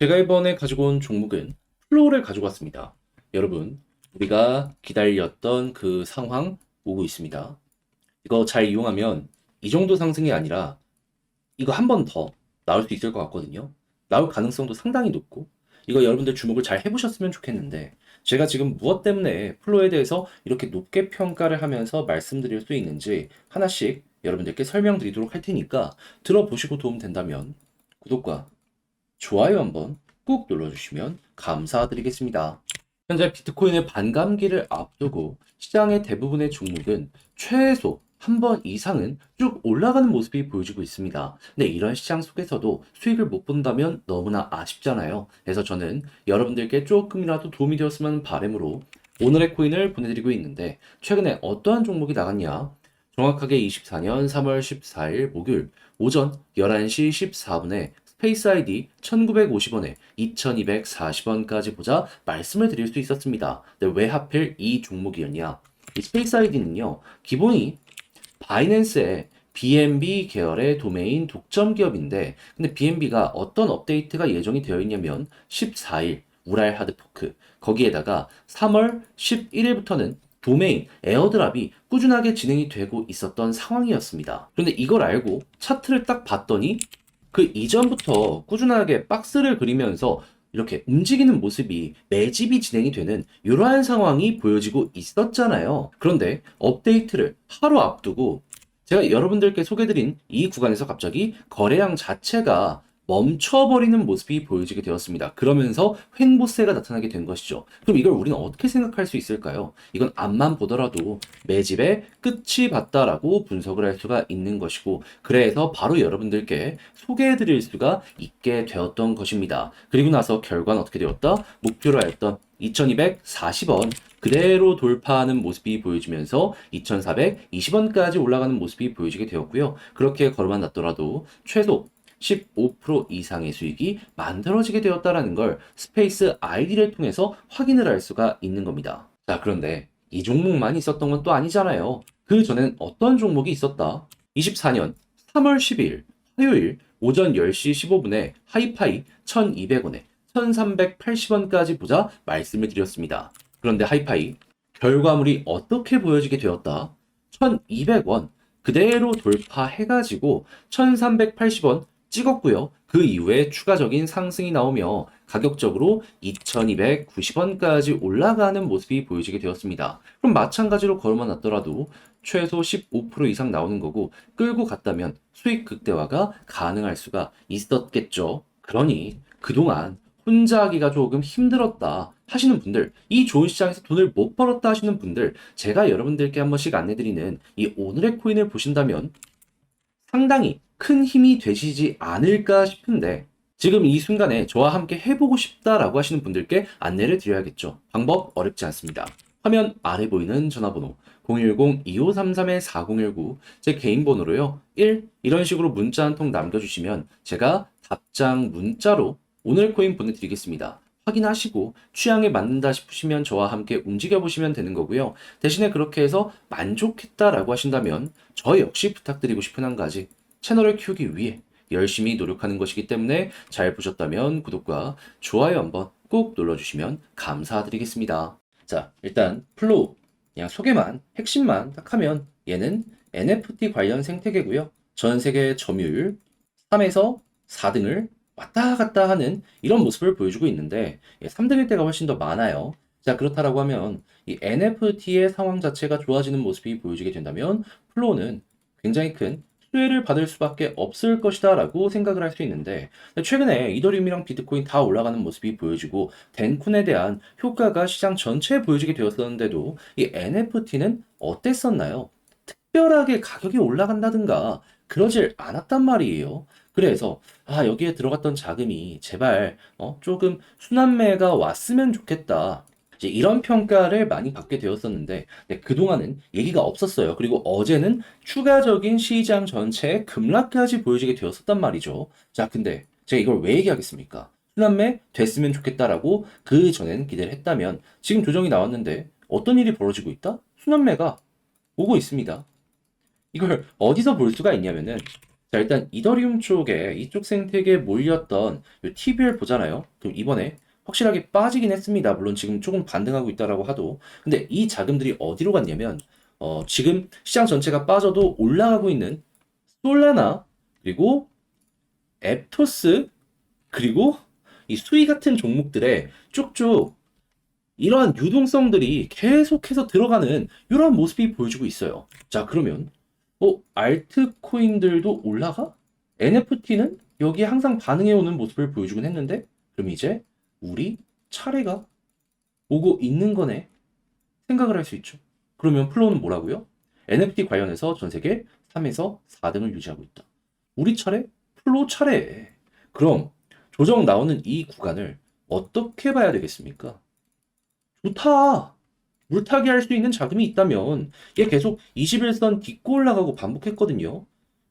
제가 이번에 가지고 온 종목은 플로우를 가지고 왔습니다. 여러분, 우리가 기다렸던 그 상황 오고 있습니다. 이거 잘 이용하면 이 정도 상승이 아니라 이거 한 번 더 나올 수 있을 것 같거든요. 나올 가능성도 상당히 높고 이거 여러분들 주목을 잘 해보셨으면 좋겠는데 제가 지금 무엇 때문에 플로에 대해서 이렇게 높게 평가를 하면서 말씀드릴 수 있는지 하나씩 여러분들께 설명드리도록 할 테니까 들어보시고 도움 된다면 구독과 좋아요 한번 꾹 눌러주시면 감사드리겠습니다. 현재 비트코인의 반감기를 앞두고 시장의 대부분의 종목은 최소 한 번 이상은 쭉 올라가는 모습이 보여지고 있습니다. 근데 이런 시장 속에서도 수익을 못 본다면 너무나 아쉽잖아요. 그래서 저는 여러분들께 조금이라도 도움이 되었으면 하는 바람으로 오늘의 코인을 보내드리고 있는데 최근에 어떠한 종목이 나갔냐? 정확하게 24년 3월 14일 목요일 오전 11시 14분에 스 페이스 아이디 1950원에 2240원까지 보자 말씀을 드릴 수 있었습니다. 근데 왜 하필 이 종목이었냐? 이 스페이스 아이디는요, 기본이 바이낸스의 BNB 계열의 도메인 독점 기업인데, 근데 BNB가 어떤 업데이트가 예정이 되어 있냐면 14일 우랄 하드 포크 거기에다가 3월 11일부터는 도메인 에어드랍이 꾸준하게 진행이 되고 있었던 상황이었습니다. 그런데 이걸 알고 차트를 딱 봤더니 그 이전부터 꾸준하게 박스를 그리면서 이렇게 움직이는 모습이 매집이 진행이 되는 이러한 상황이 보여지고 있었잖아요. 그런데 업데이트를 하루 앞두고 제가 여러분들께 소개드린 이 구간에서 갑자기 거래량 자체가 멈춰버리는 모습이 보여지게 되었습니다. 그러면서 횡보세가 나타나게 된 것이죠. 그럼 이걸 우리는 어떻게 생각할 수 있을까요? 이건 앞만 보더라도 매집의 끝이 봤다라고 분석을 할 수가 있는 것이고, 그래서 바로 여러분들께 소개해드릴 수가 있게 되었던 것입니다. 그리고 나서 결과는 어떻게 되었다? 목표로 했던 2240원 그대로 돌파하는 모습이 보여지면서 2420원까지 올라가는 모습이 보여지게 되었고요. 그렇게 걸어만 놨더라도 최소 15% 이상의 수익이 만들어지게 되었다라는 걸 스페이스 아이디를 통해서 확인을 할 수가 있는 겁니다. 자, 그런데 이 종목만 있었던 건 또 아니잖아요. 그 전엔 어떤 종목이 있었다? 24년 3월 10일 화요일 오전 10시 15분에 하이파이 1200원에 1380원까지 보자 말씀을 드렸습니다. 그런데 하이파이 결과물이 어떻게 보여지게 되었다? 1200원 그대로 돌파해가지고 1380원 찍었고요. 그 이후에 추가적인 상승이 나오며 가격적으로 2290원까지 올라가는 모습이 보여지게 되었습니다. 그럼 마찬가지로 걸어만 놨더라도 최소 15% 이상 나오는 거고 끌고 갔다면 수익 극대화가 가능할 수가 있었겠죠. 그러니 그동안 혼자 하기가 조금 힘들었다 하시는 분들, 이 좋은 시장에서 돈을 못 벌었다 하시는 분들, 제가 여러분들께 한 번씩 안내드리는 이 오늘의 코인을 보신다면 상당히 큰 힘이 되시지 않을까 싶은데 지금 이 순간에 저와 함께 해보고 싶다라고 하시는 분들께 안내를 드려야겠죠. 방법 어렵지 않습니다. 화면 아래 보이는 전화번호 010-2533-4019 제 개인 번호로요. 1 이런 식으로 문자 한 통 남겨주시면 제가 답장 문자로 오늘 코인 보내드리겠습니다. 확인하시고 취향에 맞는다 싶으시면 저와 함께 움직여 보시면 되는 거고요. 대신에 그렇게 해서 만족했다라고 하신다면 저 역시 부탁드리고 싶은 한 가지 채널을 키우기 위해 열심히 노력하는 것이기 때문에 잘 보셨다면 구독과 좋아요 한번 꼭 눌러주시면 감사드리겠습니다. 자, 일단 플로우 그냥 소개만 핵심만 딱 하면 얘는 NFT 관련 생태계고요. 전 세계 점유율 3에서 4등을 왔다 갔다 하는 이런 모습을 보여주고 있는데 3등일 때가 훨씬 더 많아요. 자, 그렇다라고 하면 이 NFT의 상황 자체가 좋아지는 모습이 보여지게 된다면 플로우는 굉장히 큰 수혜를 받을 수밖에 없을 것이다 라고 생각을 할 수 있는데 최근에 이더리움이랑 비트코인 다 올라가는 모습이 보여지고 덴쿤에 대한 효과가 시장 전체에 보여지게 되었었는데도 이 NFT는 어땠었나요? 특별하게 가격이 올라간다든가 그러질 않았단 말이에요. 그래서 아 여기에 들어갔던 자금이 제발 어, 조금 순환매가 왔으면 좋겠다. 이제 이런 평가를 많이 받게 되었었는데 네, 그동안은 얘기가 없었어요. 그리고 어제는 추가적인 시장 전체의 급락까지 보여지게 되었었단 말이죠. 자, 근데 제가 이걸 왜 얘기하겠습니까? 순환매 됐으면 좋겠다라고 그 전에는 기대를 했다면 지금 조정이 나왔는데 어떤 일이 벌어지고 있다? 순환매가 오고 있습니다. 이걸 어디서 볼 수가 있냐면은 자, 일단 이더리움 쪽에 이쪽 생태계에 몰렸던 요 TBL 보잖아요. 그럼 이번에 확실하게 빠지긴 했습니다. 물론 지금 조금 반등하고 있다라고 하도. 근데 이 자금들이 어디로 갔냐면 어, 지금 시장 전체가 빠져도 올라가고 있는 솔라나 그리고 앱토스 그리고 이 수위 같은 종목들에 쭉쭉 이러한 유동성들이 계속해서 들어가는 이런 모습이 보여주고 있어요. 자, 그러면 어, 알트코인들도 올라가? NFT는 여기에 항상 반응해 오는 모습을 보여주긴 했는데, 그럼 이제 우리 차례가 오고 있는 거네? 생각을 할 수 있죠. 그러면 플로우는 뭐라고요? NFT 관련해서 전 세계 3에서 4등을 유지하고 있다. 우리 차례? 플로우 차례. 그럼 조정 나오는 이 구간을 어떻게 봐야 되겠습니까? 좋다. 물타기 할 수 있는 자금이 있다면 얘 계속 21선 딛고 올라가고 반복했거든요.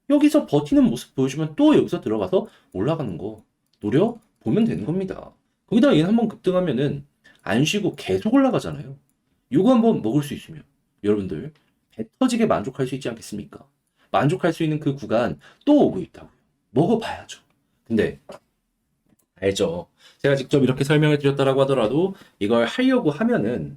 여기서 버티는 모습 보여주면 또 여기서 들어가서 올라가는 거 노려 보면 되는 겁니다. 거기다가 얘는 한번 급등하면은 안 쉬고 계속 올라가잖아요. 요거 한번 먹을 수 있으면 여러분들 배 터지게 만족할 수 있지 않겠습니까? 만족할 수 있는 그 구간 또 오고 있다고요. 먹어봐야죠. 근데 알죠. 제가 직접 이렇게 설명을 드렸다라고 하더라도 이걸 하려고 하면은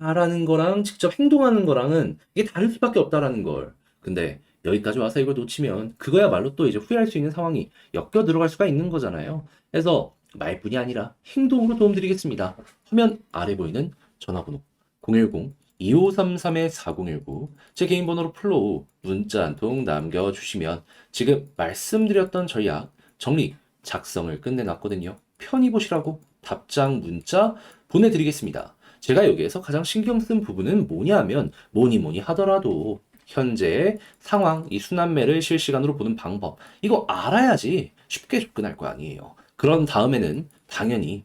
말하는 거랑 직접 행동하는 거랑은 이게 다를 수밖에 없다라는 걸. 근데 여기까지 와서 이걸 놓치면 그거야말로 또 이제 후회할 수 있는 상황이 엮여 들어갈 수가 있는 거잖아요. 그래서 말뿐이 아니라 행동으로 도움드리겠습니다. 화면 아래 보이는 전화번호 010-2533-4019 제 개인 번호로 플로우 문자 한 통 남겨주시면 지금 말씀드렸던 전략 정리 작성을 끝내놨거든요. 편히 보시라고 답장 문자 보내드리겠습니다. 제가 여기에서 가장 신경 쓴 부분은 뭐냐 하면 뭐니 뭐니 하더라도 현재의 상황, 이 순환매를 실시간으로 보는 방법 이거 알아야지 쉽게 접근할 거 아니에요. 그런 다음에는 당연히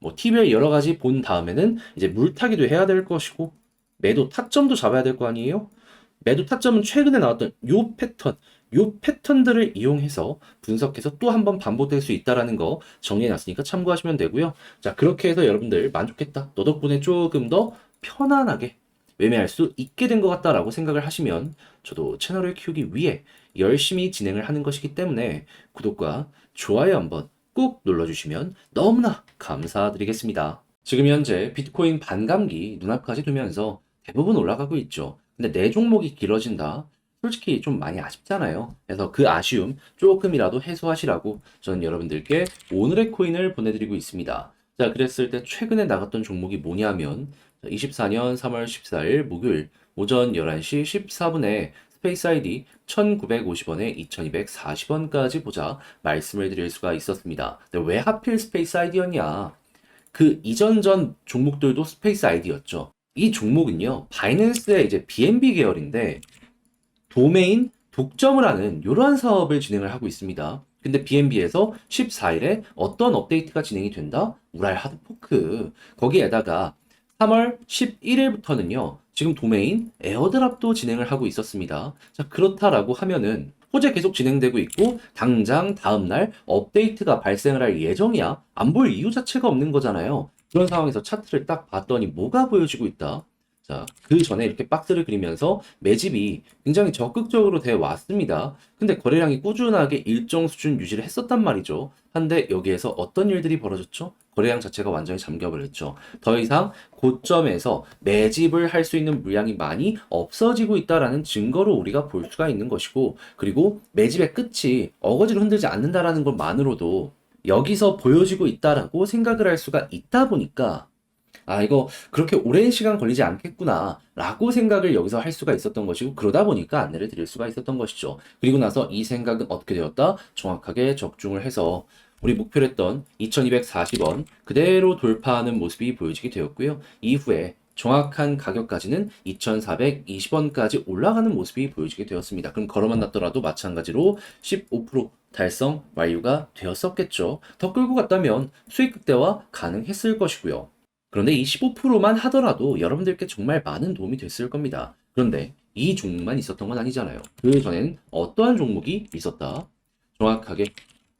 뭐 TV를 여러 가지 본 다음에는 이제 물타기도 해야 될 것이고 매도 타점도 잡아야 될 거 아니에요? 매도 타점은 최근에 나왔던 요 패턴, 요 패턴들을 이용해서 분석해서 또 한 번 반복될 수 있다라는 거 정리해 놨으니까 참고하시면 되고요. 자, 그렇게 해서 여러분들 만족했다. 너 덕분에 조금 더 편안하게 매매할 수 있게 된 것 같다라고 생각을 하시면 저도 채널을 키우기 위해 열심히 진행을 하는 것이기 때문에 구독과 좋아요 한번 꼭 눌러주시면 너무나 감사드리겠습니다. 지금 현재 비트코인 반감기 눈앞까지 두면서 대부분 올라가고 있죠. 근데 내 종목이 길어진다? 솔직히 좀 많이 아쉽잖아요. 그래서 그 아쉬움 조금이라도 해소하시라고 저는 여러분들께 오늘의 코인을 보내드리고 있습니다. 자, 그랬을 때 최근에 나갔던 종목이 뭐냐면 24년 3월 14일 목요일 오전 11시 14분에 스페이스 아이디 1950원에 2240원까지 보자 말씀을 드릴 수가 있었습니다. 근데 왜 하필 스페이스 아이디였냐? 그 이전 전 종목들도 스페이스 아이디였죠. 이 종목은요, 바이낸스의 이제 BNB 계열인데 도메인 독점을 하는 이러한 사업을 진행을 하고 있습니다. 근데 BNB에서 14일에 어떤 업데이트가 진행이 된다? 우랄 하드포크. 거기에다가 3월 11일부터는요, 지금 도메인 에어드랍도 진행을 하고 있었습니다. 자, 그렇다라고 하면은 호재 계속 진행되고 있고, 당장 다음날 업데이트가 발생을 할 예정이야. 안 볼 이유 자체가 없는 거잖아요. 그런 상황에서 차트를 딱 봤더니 뭐가 보여지고 있다? 자, 그 전에 이렇게 박스를 그리면서 매집이 굉장히 적극적으로 돼 왔습니다. 근데 거래량이 꾸준하게 일정 수준 유지를 했었단 말이죠. 한데 여기에서 어떤 일들이 벌어졌죠? 거래량 자체가 완전히 잠겨버렸죠. 더 이상 고점에서 매집을 할 수 있는 물량이 많이 없어지고 있다라는 증거로 우리가 볼 수가 있는 것이고, 그리고 매집의 끝이 어거지로 흔들지 않는다라는 것만으로도 여기서 보여지고 있다라고 생각을 할 수가 있다 보니까 아, 이거 그렇게 오랜 시간 걸리지 않겠구나, 라고 생각을 여기서 할 수가 있었던 것이고, 그러다 보니까 안내를 드릴 수가 있었던 것이죠. 그리고 나서 이 생각은 어떻게 되었다? 정확하게 적중을 해서 우리 목표로 했던 2240원 그대로 돌파하는 모습이 보여지게 되었고요. 이후에 정확한 가격까지는 2420원까지 올라가는 모습이 보여지게 되었습니다. 그럼 걸어 만났더라도 마찬가지로 15% 달성 완료가 되었었겠죠. 더 끌고 갔다면 수익 극대화 가능했을 것이고요. 그런데 이 15%만 하더라도 여러분들께 정말 많은 도움이 됐을 겁니다. 그런데 이 종목만 있었던 건 아니잖아요. 그 전엔 어떠한 종목이 있었다? 정확하게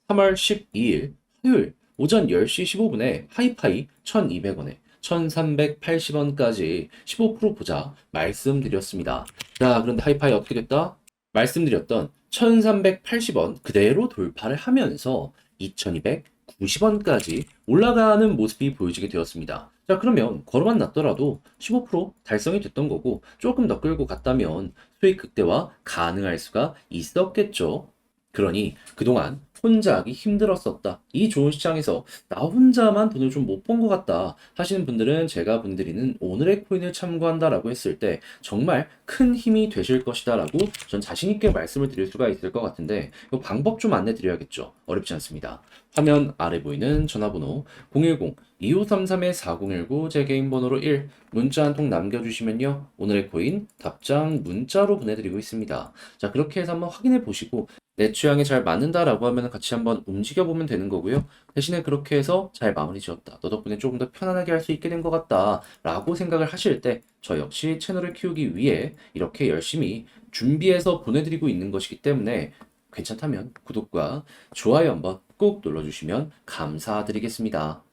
3월 12일 화요일 오전 10시 15분에 하이파이 1200원에 1380원까지 15% 보자 말씀드렸습니다. 자, 그런데 하이파이 어떻게 됐다? 말씀드렸던 1380원 그대로 돌파를 하면서 2290원까지 올라가는 모습이 보여지게 되었습니다. 자, 그러면 걸어만 났더라도 15% 달성이 됐던 거고 조금 더 끌고 갔다면 수익 극대화 가능할 수가 있었겠죠. 그러니 그동안 혼자 하기 힘들었었다. 이 좋은 시장에서 나 혼자만 돈을 좀 못 번 것 같다 하시는 분들은 제가 분들이는 오늘의 코인을 참고한다라고 했을 때 정말 큰 힘이 되실 것이다라고 전 자신 있게 말씀을 드릴 수가 있을 것 같은데 이 방법 좀 안내 드려야겠죠. 어렵지 않습니다. 화면 아래 보이는 전화번호 010-2533-4019 제 개인 번호로 1 문자 한 통 남겨주시면요. 오늘의 코인 답장 문자로 보내드리고 있습니다. 자 그렇게 해서 한번 확인해 보시고 내 취향에 잘 맞는다 라고 하면 같이 한번 움직여 보면 되는 거고요. 대신에 그렇게 해서 잘 마무리 지었다. 너 덕분에 조금 더 편안하게 할 수 있게 된 것 같다. 라고 생각을 하실 때 저 역시 채널을 키우기 위해 이렇게 열심히 준비해서 보내드리고 있는 것이기 때문에 괜찮다면 구독과 좋아요 한번 꼭 눌러주시면 감사드리겠습니다.